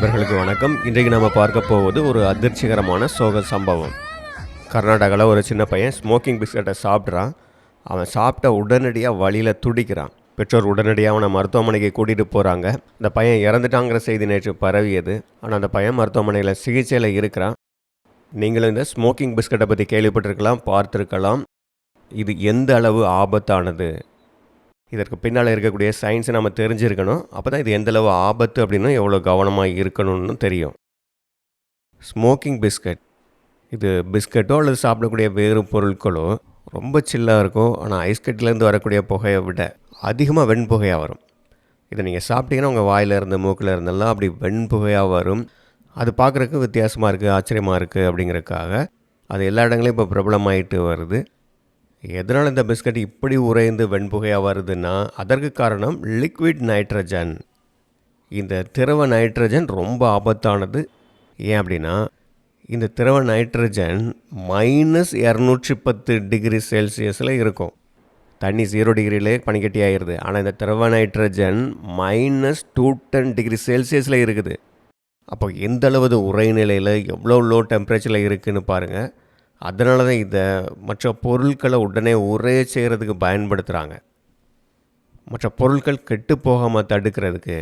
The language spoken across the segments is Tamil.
நண்பர்களுக்கு வணக்கம். இன்றைக்கு நம்ம பார்க்க போவது ஒரு அதிர்ச்சிகரமான சோக சம்பவம். கர்நாடகாவில் ஒரு சின்ன பையன் ஸ்மோக்கிங் பிஸ்கட்டை சாப்பிட்றான் அவன் சாப்பிட்ட உடனடியாக வழியில் துடிக்கிறான். பெற்றோர் உடனடியாக அவனை மருத்துவமனைக்கு கூட்டிகிட்டு போகிறாங்க அந்த பையன் இறந்துட்டாங்கிற செய்தி நேற்று பரவியது. ஆனால் அந்த பையன் மருத்துவமனையில் சிகிச்சையில் இருக்கிறான். நீங்களும் இந்த ஸ்மோக்கிங் பிஸ்கட்டை பற்றி கேள்விப்பட்டிருக்கலாம் பார்த்துருக்கலாம். இது எந்த அளவு ஆபத்தானது? இதற்கு பின்னால் இருக்கக்கூடிய சயின்ஸை நம்ம தெரிஞ்சிருக்கணும். அப்போ தான் இது எந்தளவு ஆபத்து அப்படின்னு எவ்வளோ கவனமாக இருக்கணும்னு தெரியும். ஸ்மோக்கிங் பிஸ்கட் இது பிஸ்கட்டோ அல்லது சாப்பிடக்கூடிய வேறு பொருட்களோ ரொம்ப சில்லாக இருக்கும். ஆனால் ஐஸ்கட்டிலேருந்து வரக்கூடிய புகையை விட அதிகமாக வெண்புகையாக வரும். இதை நீங்கள் சாப்பிட்டீங்கன்னா உங்கள் வாயில் இருந்து மூக்கில் இருந்தெல்லாம் அப்படி வெண்புகையாக வரும். அது பார்க்குறதுக்கு வித்தியாசமாக இருக்குது ஆச்சரியமாக இருக்குது அப்படிங்கிறதுக்காக அது எல்லா இடங்களையும் இப்போ பிரபலமாயிட்டு வருது. எதனால் இந்த பிஸ்கட் இப்படி உறைந்து வெண்புகையாக வருதுன்னா அதற்கு காரணம் லிக்விட் நைட்ரஜன் இந்த திரவ நைட்ரஜன் ரொம்ப ஆபத்தானது. ஏன் அப்படின்னா இந்த திரவ நைட்ரஜன் மைனஸ் இரநூற்றி பத்து டிகிரி செல்சியஸில் இருக்கும். தண்ணி ஜீரோ டிகிரிலே பனிக்கட்டி ஆயிடுது ஆனால் இந்த திரவ nitrogen minus two ten degree செல்சியஸில் இருக்குது. அப்போ எந்த அளவு உரைநிலையில் எவ்வளோ லோ டெம்பரேச்சரில் இருக்குதுன்னு பாருங்கள் அதனால தான் இதை மற்ற பொருட்களை உடனே ஒரே செய்கிறதுக்கு பயன்படுத்துகிறாங்க மற்ற பொருட்கள் கெட்டு போகாமல் தடுக்கிறதுக்கு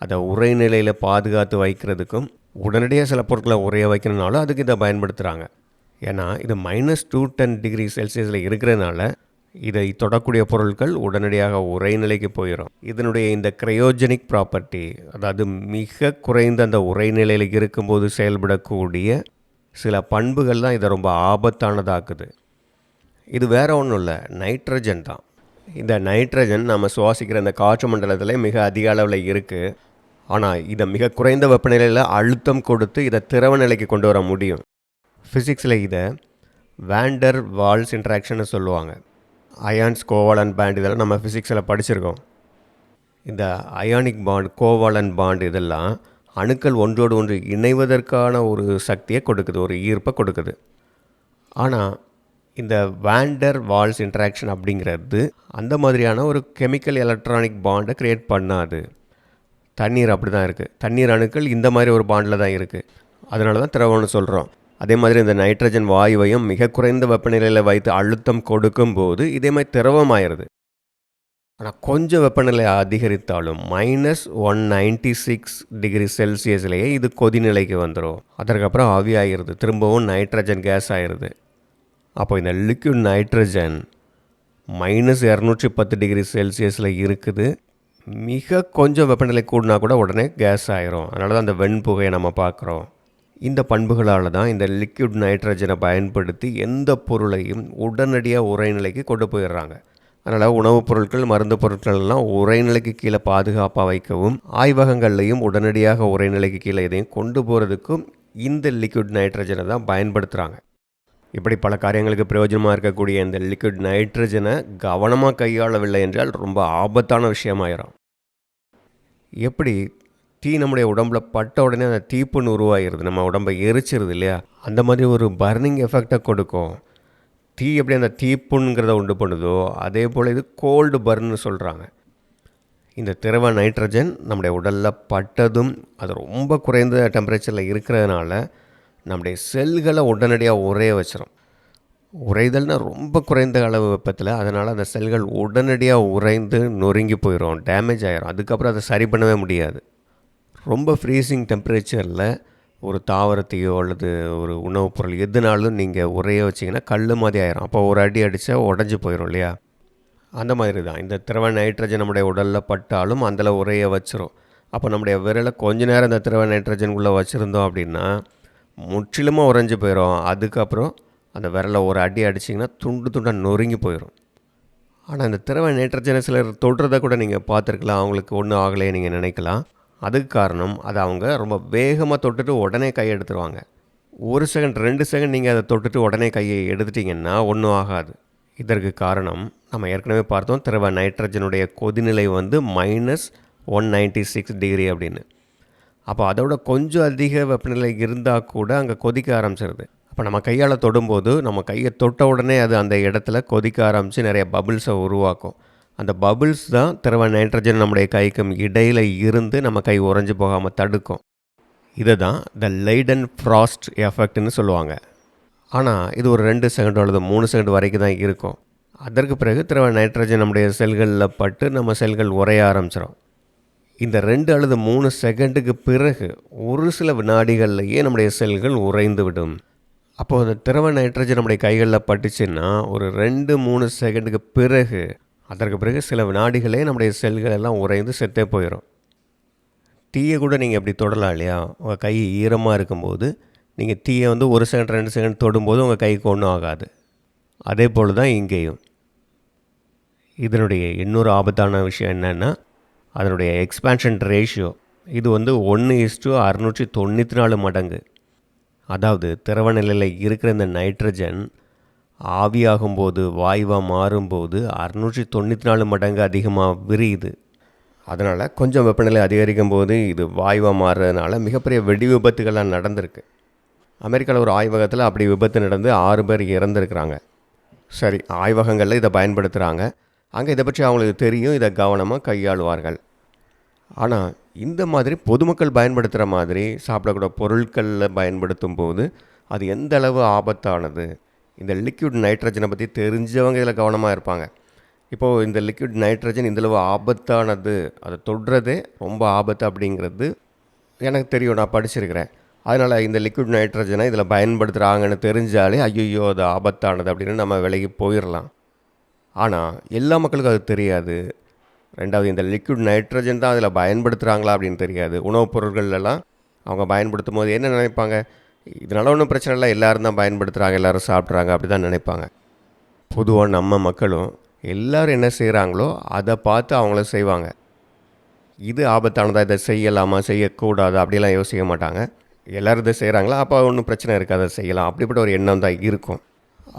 அதை உரைநிலையில் பாதுகாத்து வைக்கிறதுக்கும் உடனடியாக சில பொருட்களை உரைய வைக்கணுனாலும் அதுக்கு இதை பயன்படுத்துகிறாங்க ஏன்னா இது மைனஸ் டூ டென் டிகிரி செல்சியஸில் இருக்கிறதுனால இதை தொடக்கூடிய பொருட்கள் உடனடியாக உரைநிலைக்கு போயிடும் இதனுடைய இந்த கிரையோஜெனிக் ப்ராப்பர்ட்டி அதாவது மிக குறைந்த அந்த உரைநிலையில் இருக்கும்போது செயல்படக்கூடிய சில பண்புகள் தான் இதை ரொம்ப ஆபத்தானதாக்குது. இது வேறு ஒன்றும் இல்லை நைட்ரஜன் தான். இந்த நைட்ரஜன் நம்ம சுவாசிக்கிற இந்த காற்று மண்டலத்தில் மிக அதிக அளவில் இருக்குது ஆனால் இதை மிக குறைந்த வெப்பநிலையில் அழுத்தம் கொடுத்து இதை திரவ நிலைக்கு கொண்டு வர முடியும். ஃபிசிக்ஸில் இதை வேண்டர் வால்ஸ் இன்ட்ராக்ஷன்னு சொல்லுவாங்க. அயான்ஸ் கோவாலன் பேண்ட் இதெல்லாம் நம்ம ஃபிசிக்ஸில் படிச்சிருக்கோம். இந்த அயானிக் பாண்ட் கோவாலன் பாண்ட் இதெல்லாம் அணுக்கள் ஒன்றோடு ஒன்று இணைவதற்கான ஒரு சக்தியை கொடுக்குது ஒரு ஈர்ப்பை கொடுக்குது. ஆனால் இந்த வேண்டர் வால்ஸ் இன்ட்ராக்ஷன் அப்படிங்கிறது அந்த மாதிரியான ஒரு கெமிக்கல் எலக்ட்ரானிக் பாண்டை க்ரியேட் பண்ணாது. தண்ணீர் அப்படி தான் இருக்குது தண்ணீர் அணுக்கள் இந்த மாதிரி ஒரு பாண்டில் தான் இருக்குது அதனால தான் திரவம்னு சொல்கிறோம் அதே மாதிரி இந்த நைட்ரஜன் வாயுவையும் மிக குறைந்த வெப்பநிலையில் வைத்து அழுத்தம் கொடுக்கும்போது இதே மாதிரி திரவமாயிருது. ஆனால் கொஞ்சம் வெப்பநிலை அதிகரித்தாலும் minus one ninety six degree செல்சியஸ்லேயே இது கொதிநிலைக்கு வந்துடும் அதற்கப்புறம் ஆவியாகிருது திரும்பவும் நைட்ரஜன் கேஸ் ஆயிடுது. அப்போ இந்த லிக்விட் நைட்ரஜன் மைனஸ் இரநூற்றி பத்து டிகிரி செல்சியஸில் இருக்குது. மிக கொஞ்சம் வெப்பநிலை கூடினா கூட உடனே கேஸ் ஆயிரும். அதனால தான் அந்த வெண்புகையை நம்ம பார்க்குறோம். இந்த பண்புகளால் தான் இந்த லிக்விட் நைட்ரஜனை பயன்படுத்தி எந்த பொருளையும் உடனடியாக உரைநிலைக்கு கொண்டு போயிடுறாங்க. அதனால் உணவுப் பொருட்கள் மருந்து பொருட்கள் எல்லாம் உரைநிலைக்கு கீழே பாதுகாப்பாக வைக்கவும் ஆய்வகங்கள்லையும் உடனடியாக உரைநிலைக்கு கீழே இதையும் கொண்டு போகிறதுக்கும் இந்த லிக்விட் நைட்ரஜனை தான் பயன்படுத்துகிறாங்க இப்படி பல காரியங்களுக்கு பிரயோஜனமாக இருக்கக்கூடிய இந்த லிக்விட் நைட்ரஜனை கவனமாக கையாளவில்லை என்றால் ரொம்ப ஆபத்தான விஷயமாயிரும். எப்படி? தீ நம்முடைய உடம்புல பட்ட உடனே அந்த தீப்புன்னு உருவாகிருது நம்ம உடம்பை எரிச்சிருது இல்லையா? அந்த மாதிரி ஒரு பர்னிங் எஃபெக்டை கொடுக்கும். தீ எப்படி அந்த தீப்புண்ங்கிறத உண்டு பண்ணுதோ அதே போல் இது கோல்டு பர்ன்னு சொல்கிறாங்க இந்த திரவ நைட்ரஜன் நம்முடைய உடலில் பட்டதும் அது ரொம்ப குறைந்த டெம்பரேச்சரில் இருக்கிறதுனால நம்முடைய செல்களை உடனடியாக உரைய வச்சிடும் உறைதல்னால் ரொம்ப குறைந்த அளவு வெப்பத்தில் அதனால் அந்த செல்கள் உடனடியாக உறைந்து நொறுங்கி போயிடும் டேமேஜ் ஆகிரும் அதுக்கப்புறம் அதை சரி பண்ணவே முடியாது. ரொம்ப ஃப்ரீசிங் டெம்பரேச்சரில் ஒரு தாவரத்தையோ அல்லது ஒரு உணவுப் பொருள் எதுனாலும் நீங்கள் உரைய வச்சிங்கன்னா கல் மாதிரி ஆயிரும். அப்போ ஒரு அடி அடித்தா உடஞ்சி போயிடும் இல்லையா? அந்த மாதிரி தான். இந்த திரவ நைட்ரஜன் நம்முடைய உடலில் பட்டாலும் அதில் உரைய வச்சிரும். அப்போ நம்முடைய விரலை கொஞ்ச நேரம் இந்த திரவ நைட்ரஜனுக்குள்ளே வச்சுருந்தோம் அப்படின்னா முற்றிலுமாக உறைஞ்சி போயிடும் அதுக்கப்புறம் அந்த விரலை ஒரு அடி அடிச்சிங்கன்னா துண்டு துண்டாக நொறுங்கி போயிடும் ஆனால் இந்த திரவ நைட்ரஜனை சிலர் தொடுறதை கூட நீங்கள் பார்த்துருக்கலாம். அவங்களுக்கு ஒன்றும் ஆகலையே நீங்கள் நினைக்கலாம். அதுக்கு காரணம் அதை அவங்க ரொம்ப வேகமாக தொட்டுட்டு உடனே கையை எடுத்துருவாங்க. ஒரு செகண்ட் ரெண்டு செகண்ட் நீங்கள் அதை தொட்டுட்டு உடனே கையை எடுத்துட்டிங்கன்னா ஒன்றும் ஆகாது. இதற்கு காரணம் நம்ம ஏற்கனவே பார்த்தோம் திரவ நைட்ரஜனுடைய கொதிநிலை வந்து minus one ninety six degree அப்படின்னு. அப்போ அதோட கொஞ்சம் அதிக வெப்பநிலை இருந்தால் கூட அங்கே கொதிக்க ஆரம்பிச்சிருது. அப்போ நம்ம கையால் தொடும்போது நம்ம கையை தொட்ட உடனே அது அந்த இடத்துல கொதிக்க ஆரம்பித்து நிறைய பபிள்ஸை உருவாக்கும். அந்த பபிள்ஸ் தான் திரவ நைட்ரஜன் நம்முடைய கைக்கும் இடையில் இருந்து நம்ம கை உறைஞ்சு போகாமல் தடுக்கும். இதை தான் த லைடன் ஃப்ராஸ்ட் எஃபெக்ட்னு சொல்லுவாங்க. ஆனால் இது ஒரு ரெண்டு செகண்டோ அல்லது மூணு செகண்ட் வரைக்கும் தான் இருக்கும். அதற்கு பிறகு திரவ நைட்ரஜன் நம்முடைய செல்களில் பட்டு நம்ம செல்கள் உரைய ஆரம்பிச்சிடும் இந்த ரெண்டு அல்லது மூணு செகண்டுக்கு பிறகு ஒரு சில வினாடிகள்லையே நம்முடைய செல்கள் உறைந்து விடும். அப்போது அந்த திரவ நைட்ரஜன் நம்முடைய கைகளில் பட்டுச்சுன்னா ஒரு ரெண்டு மூணு செகண்டுக்கு பிறகு அதற்கு பிறகு சில வினாடிகளே நம்முடைய செல்கள் எல்லாம் உறைந்து செத்தே போயிடும் தீயை கூட நீங்கள் எப்படி தொடலாம் இல்லையா? உங்கள் கை ஈரமாக இருக்கும்போது நீங்கள் தீயை வந்து ஒரு செகண்ட் ரெண்டு செகண்ட் தொடும்போது உங்கள் கைக்கு ஒன்றும் ஆகாது. அதே போல் தான் இங்கேயும். இதனுடைய இன்னொரு ஆபத்தான விஷயம் என்னென்னா அதனுடைய எக்ஸ்பேன்ஷன் ரேஷியோ இது வந்து ஒன்று இஸ்டு அறுநூற்றி தொண்ணூற்றி நாலு மடங்கு. அதாவது திரவ நிலையில் இருக்கிற இந்த நைட்ரஜன் ஆவியாகும்போது வாயுவாக மாறும்போது அறுநூற்றி தொண்ணூற்றி நாலு மடங்கு அதிகமாக விரியுது. அதனால் கொஞ்சம் வெப்பநிலை அதிகரிக்கும் போது இது வாயுவாக மாறுறதுனால மிகப்பெரிய வெடி விபத்துகள்லாம் நடந்திருக்கு. அமெரிக்காவில் ஒரு ஆய்வகத்தில் அப்படி விபத்து நடந்து ஆறு பேர் இறந்துருக்குறாங்க. சரி ஆய்வகங்களில் இதை பயன்படுத்துகிறாங்க அங்கே இதை பற்றி அவங்களுக்கு தெரியும் இதை கவனமாக கையாளுவார்கள். ஆனால் இந்த மாதிரி பொதுமக்கள் பயன்படுத்துகிற மாதிரி சாப்பிடக்கூடிய பொருட்களில் பயன்படுத்தும் போது அது எந்த அளவு ஆபத்தானது? இந்த லிக்விட் நைட்ரஜனை பற்றி தெரிஞ்சவங்க இதில் கவனமாக இருப்பாங்க. இப்போது இந்த லிக்விட் நைட்ரஜன் இந்தளவு ஆபத்தானது அதை தொடுறதே ரொம்ப ஆபத்து அப்படிங்கிறது எனக்கு தெரியும் நான் படிச்சிருக்கிறேன். அதனால் இந்த லிக்விட் நைட்ரஜனை இதில் பயன்படுத்துகிறாங்கன்னு தெரிஞ்சாலே ஐயோ அது ஆபத்தானது அப்படின்னு நம்ம விலகி போயிடலாம் ஆனால் எல்லா மக்களுக்கும் அது தெரியாது. ரெண்டாவது இந்த லிக்விட் நைட்ரஜன் தான் அதில் பயன்படுத்துகிறாங்களா அப்படின்னு தெரியாது. உணவுப் பொருட்கள்லாம் அவங்க பயன்படுத்தும் போது என்ன நினைப்பாங்க? இதனால் ஒன்றும் பிரச்சனை இல்லை. எல்லோரும் தான் பயன்படுத்துகிறாங்க எல்லோரும் சாப்பிட்றாங்க அப்படி தான் நினைப்பாங்க. பொதுவாக நம்ம மக்களும் எல்லோரும் என்ன செய்கிறாங்களோ அதை பார்த்து அவங்களும் செய்வாங்க. இது ஆபத்தானதாக இதை செய்யலாமா செய்யக்கூடாது அப்படிலாம் யோசிக்க மாட்டாங்க. எல்லோரும் இதை செய்கிறாங்களா அப்போ ஒன்றும் பிரச்சனை இருக்காது அதை செய்யலாம். அப்படிப்பட்ட ஒரு எண்ணம் தான் இருக்கும்.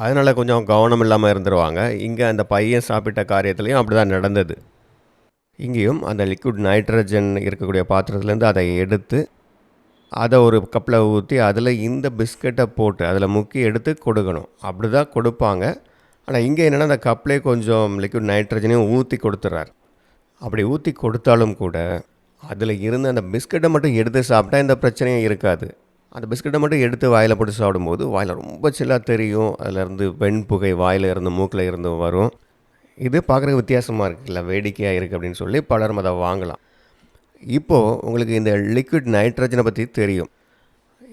அதனால் கொஞ்சம் கவனம் இல்லாமல் இருந்துருவாங்க. இங்கே அந்த பையன் சாப்பிட்ட காரியத்துலேயும் அப்படி தான் நடந்தது. இங்கேயும் அந்த லிக்விட் நைட்ரஜன் இருக்கக்கூடிய பாத்திரத்துலேருந்து அதை எடுத்து அதை ஒரு கப்பில் ஊற்றி அதில் இந்த பிஸ்கட்டை போட்டு அதில் முக்கி எடுத்து கொடுக்கணும். அப்படி தான் கொடுப்பாங்க. ஆனால் இங்கே என்னென்னா அந்த கப்லே கொஞ்சம் லிக்விட் நைட்ரஜனையும் ஊற்றி கொடுத்துட்றாரு அப்படி ஊற்றி கொடுத்தாலும் கூட அதில் இருந்து அந்த பிஸ்கட்டை மட்டும் எடுத்து சாப்பிட்டா இந்த பிரச்சனையும் இருக்காது. அந்த பிஸ்கட்டை மட்டும் எடுத்து வாயில் போட்டு சாப்பிடும்போது வாயில் ரொம்ப சில்லாக தெரியும். அதிலேருந்து வெண்புகை வாயில் இருந்து மூக்கில் இருந்து வரும். இது பார்க்குறதுக்கு வித்தியாசமாக இருக்குல்ல வேடிக்கையாக இருக்குது அப்படின்னு சொல்லி பலரும் அதை வாங்கலாம். இப்போது உங்களுக்கு இந்த லிக்விட் நைட்ரஜனை பற்றி தெரியும்.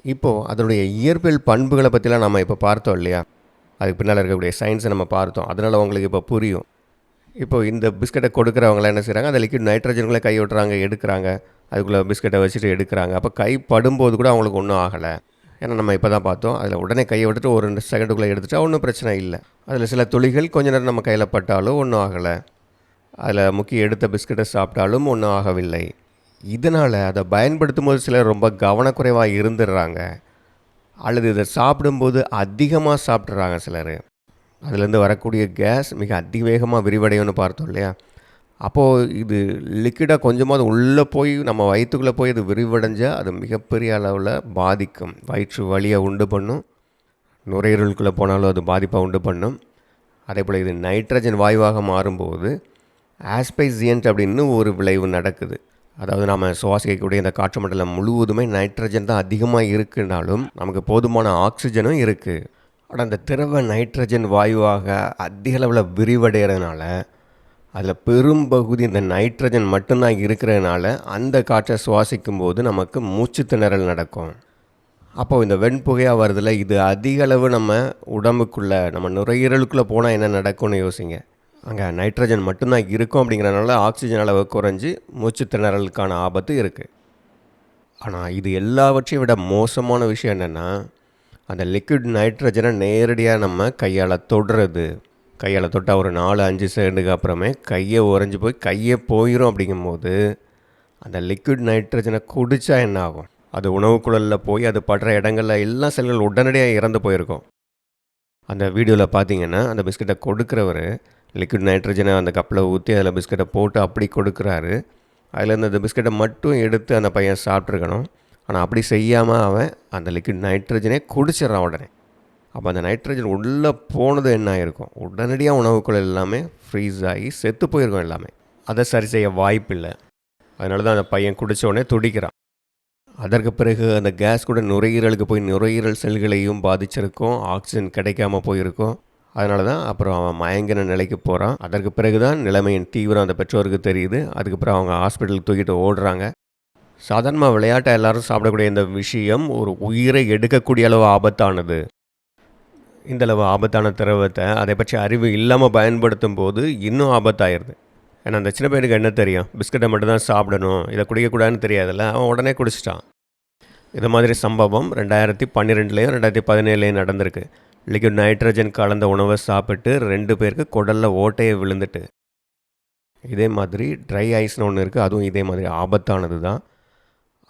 இப்போது அதனுடைய இயற்பியல் பண்புகளை பற்றிலாம் நம்ம இப்போ பார்த்தோம் இல்லையா? அதுக்கு பின்னால் இருக்கக்கூடிய சயின்ஸை நம்ம பார்த்தோம். அதனால் உங்களுக்கு இப்போ புரியும். இப்போ இந்த பிஸ்கட்டை கொடுக்குறவங்களாம் என்ன செய்கிறாங்க அந்த லிக்விட் நைட்ரஜன்களை கை விட்டுறாங்க எடுக்கிறாங்க. அதுக்குள்ளே பிஸ்கட்டை வச்சுட்டு எடுக்கிறாங்க. அப்போ கை படும்போது கூட அவங்களுக்கு ஒன்றும் ஆகலை. ஏன்னா நம்ம இப்போ தான் பார்த்தோம். அதில் உடனே கையை விட்டுட்டு ஒரு ரெண்டு செகண்டுக்குள்ளே எடுத்துட்டா ஒன்றும் பிரச்சனை இல்லை. அதில் சில துளிகள் கொஞ்ச நேரம் நம்ம கையில் பட்டாலும் ஒன்றும் ஆகலை. அதில் முக்கிய எடுத்த பிஸ்கட்டை சாப்பிட்டாலும் ஒன்றும் ஆகவில்லை. இதனால் அதை பயன்படுத்தும் போது சிலர் ரொம்ப கவனக்குறைவாக இருந்துடுறாங்க. அல்லது இதை சாப்பிடும்போது அதிகமாக சாப்பிட்றாங்க சிலர். அதுலேருந்து வரக்கூடிய கேஸ் மிக அதிவேகமாக விரிவடையும்னு பார்த்தோம் இல்லையா? அப்போது இது லிக்விடாக கொஞ்சமாவது உள்ளே போய் நம்ம வயிற்றுக்குள்ளே போய் அது விரிவடைஞ்சால் அது மிகப்பெரிய அளவில் பாதிக்கும். வயிற்று வலியை உண்டு பண்ணும். நுரையீரலுக்குள்ளே போனாலும் அது பாதிப்பாக உண்டு பண்ணும். அதே போல் இது நைட்ரஜன் வாயுவாக மாறும்போது ஆஸ்பைசியன்ட் அப்படின்னு ஒரு விளைவு நடக்குது. அதாவது நாம் சுவாசிக்கக்கூடிய இந்த காற்று மண்டலம் முழுவதுமே நைட்ரஜன் தான் அதிகமாக இருக்குனாலும் நமக்கு போதுமான ஆக்சிஜனும் இருக்குது ஆனால் அந்த திரவ நைட்ரஜன் வாயுவாக அதிக அளவில் விரிவடைகிறதுனால அதில் பெரும்பகுதி இந்த நைட்ரஜன் மட்டும்தான் இருக்கிறதுனால அந்த காற்றை சுவாசிக்கும் போது நமக்கு மூச்சு திணறல் நடக்கும். அப்போது இந்த வெண்புகையாக வருதில்ல இது அதிக அளவு நம்ம உடம்புக்குள்ளே நம்ம நுரையீரலுக்குள்ளே போனால் என்ன நடக்கும்னு யோசிங்க. அங்கே நைட்ரஜன் மட்டும்தான் இருக்கும் அப்படிங்கிறனால ஆக்சிஜன் அளவு குறைஞ்சி மூச்சு திணறலுக்கான ஆபத்து இருக்குது ஆனால் இது எல்லாவற்றையும் விட மோசமான விஷயம் என்னென்னா அந்த லிக்விட் நைட்ரஜனை நேரடியாக நம்ம கையால் தொடுறது. கையால் தொட்டால் ஒரு நாலு அஞ்சு செகண்டுக்கு அப்புறமே கையை உறைஞ்சி போய் கையே போயிடும் அப்படிங்கும்போது அந்த லிக்விட் நைட்ரஜனை குடித்தா என்ன ஆகும் அது உணவுக்குழலில் போய் அது படுற இடங்களில் எல்லா செல்கள் உடனடியாக இறந்து போயிருக்கும். அந்த வீடியோவில் பார்த்தீங்கன்னா அந்த பிஸ்கட்டை கொடுக்குறவர் லிக்விட் நைட்ரஜனை அந்த கப்பில் ஊற்றி அதில் பிஸ்கட்டை போட்டு அப்படி கொடுக்குறாரு. அதிலேருந்து அந்த பிஸ்கட்டை மட்டும் எடுத்து அந்த பையன் சாப்பிட்ருக்கணும் ஆனால் அப்படி செய்யாமல் அவன் அந்த லிக்விட் நைட்ரஜனே குடிச்சிட்றான் உடனே. அப்போ அந்த நைட்ரஜன் உள்ளே போனது என்ன ஆயிருக்கும்? உடனடியாக உணவுக்குள்ள எல்லாமே ஃப்ரீஸ் ஆகி செத்து போயிருக்கும் எல்லாமே. அதை சரி செய்ய வாய்ப்பில்லை. அதனால தான் அந்த பையன் குடித்த உடனே துடிக்கிறான். அதற்கு பிறகு அந்த கேஸ் கூட நுரையீரலுக்கு போய் நுரையீரல் செல்களையும் பாதிச்சிருக்கும். ஆக்சிஜன் கிடைக்காம போயிருக்கும். அதனால தான் அப்புறம் அவன் மயங்கின நிலைக்கு போகிறான் அதற்கு பிறகு தான் நிலைமையின் தீவிரம் அந்த பெற்றோருக்கு தெரியுது. அதுக்கப்புறம் அவங்க ஹாஸ்பிட்டலுக்கு தூக்கிட்டு ஓடுறாங்க. சாதாரணமாக விளையாட்டை எல்லாரும் சாப்பிடக்கூடிய இந்த விஷயம் ஒரு உயிரை எடுக்கக்கூடிய அளவு ஆபத்தானது. இந்த அளவு ஆபத்தான திரவத்தை அதை பற்றி அறிவு இல்லாமல் பயன்படுத்தும் போது இன்னும் ஆபத்தாயிருது. ஏன்னா அந்த சின்ன பையனுக்கு என்ன தெரியும்? பிஸ்கட்டை மட்டும்தான் சாப்பிடணும். இதை குடிக்கக்கூடாதுன்னு தெரியாதுல்ல? அவன் உடனே குடிச்சிட்டான். இது மாதிரி சம்பவம் ரெண்டாயிரத்தி பன்னிரெண்டுலேயும் ரெண்டாயிரத்தி பதினேழுலேயும் நடந்திருக்கு. லிக்விட் நைட்ரஜன் கலந்த உணவை சாப்பிட்டு ரெண்டு பேருக்கு குடலில் ஓட்டையை விழுந்துட்டு. இதே மாதிரி ட்ரை ஐஸ்னு ஒன்று இருக்குது அதுவும் இதே மாதிரி ஆபத்தானது தான்.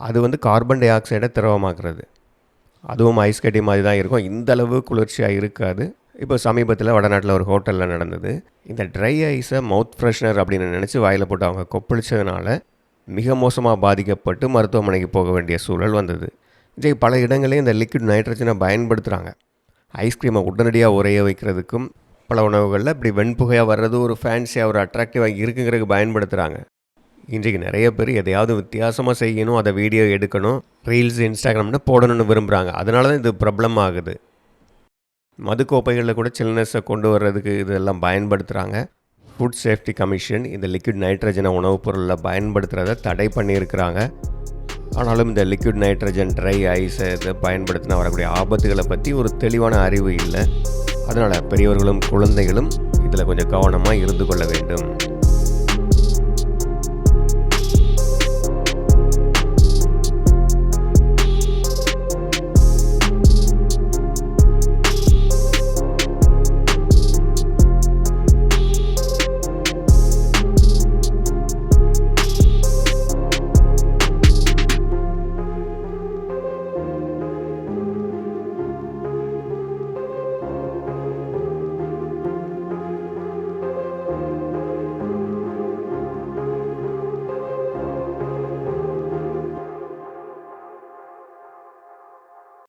அது வந்து கார்பன் டை ஆக்சைடை திரவமாக்குறது. அதுவும் ஐஸ் கட்டி மாதிரி தான் இருக்கும். இந்தளவு குளிர்ச்சியாக இருக்காது. இப்போ சமீபத்தில் வடநாட்டில் ஒரு ஹோட்டலில் நடந்தது. இந்த ட்ரை ஐஸை மவுத் ஃப்ரெஷ்னர் அப்படின்னு நினச்சி வாயில் போட்டு அவங்க கொப்பளிச்சதுனால மிக மோசமாக பாதிக்கப்பட்டு மருத்துவமனைக்கு போக வேண்டிய சூழல் வந்தது. இன்றைக்கு பல இடங்களையும் இந்த லிக்விட் நைட்ரஜனை பயன்படுத்துகிறாங்க ஐஸ்கிரீமை உடனடியாக உரைய வைக்கிறதுக்கும் பல உணவுகளில் இப்படி வெண்புகையாக வர்றது ஒரு ஃபேன்சியாக ஒரு அட்ராக்டிவாக இருக்குங்கிறதுக்கு பயன்படுத்துகிறாங்க இன்றைக்கு நிறைய பேர் எதையாவது வித்தியாசமாக செய்யணும் அதை வீடியோ எடுக்கணும் ரீல்ஸ் இன்ஸ்டாகிராம்னு போடணும்னு விரும்புகிறாங்க அதனால தான் இது பிரபலம் ஆகுது. மது கோப்பைகளில் கூட சில்னஸை கொண்டு வர்றதுக்கு இதெல்லாம் பயன்படுத்துகிறாங்க ஃபுட் சேஃப்டி கமிஷன் இந்த லிக்விட் நைட்ரஜனை உணவுப் பொருளில் பயன்படுத்துகிறத தடை பண்ணியிருக்கிறாங்க. ஆனாலும் இந்த லிக்விட் நைட்ரஜன் ட்ரை ஐஸை இதை பயன்படுத்தினா வரக்கூடிய ஆபத்துகளை பற்றி ஒரு தெளிவான அறிவு இல்லை. அதனால் பெரியவர்களும் குழந்தைகளும் இதில் கொஞ்சம் கவனமாக இருந்து கொள்ள வேண்டும்.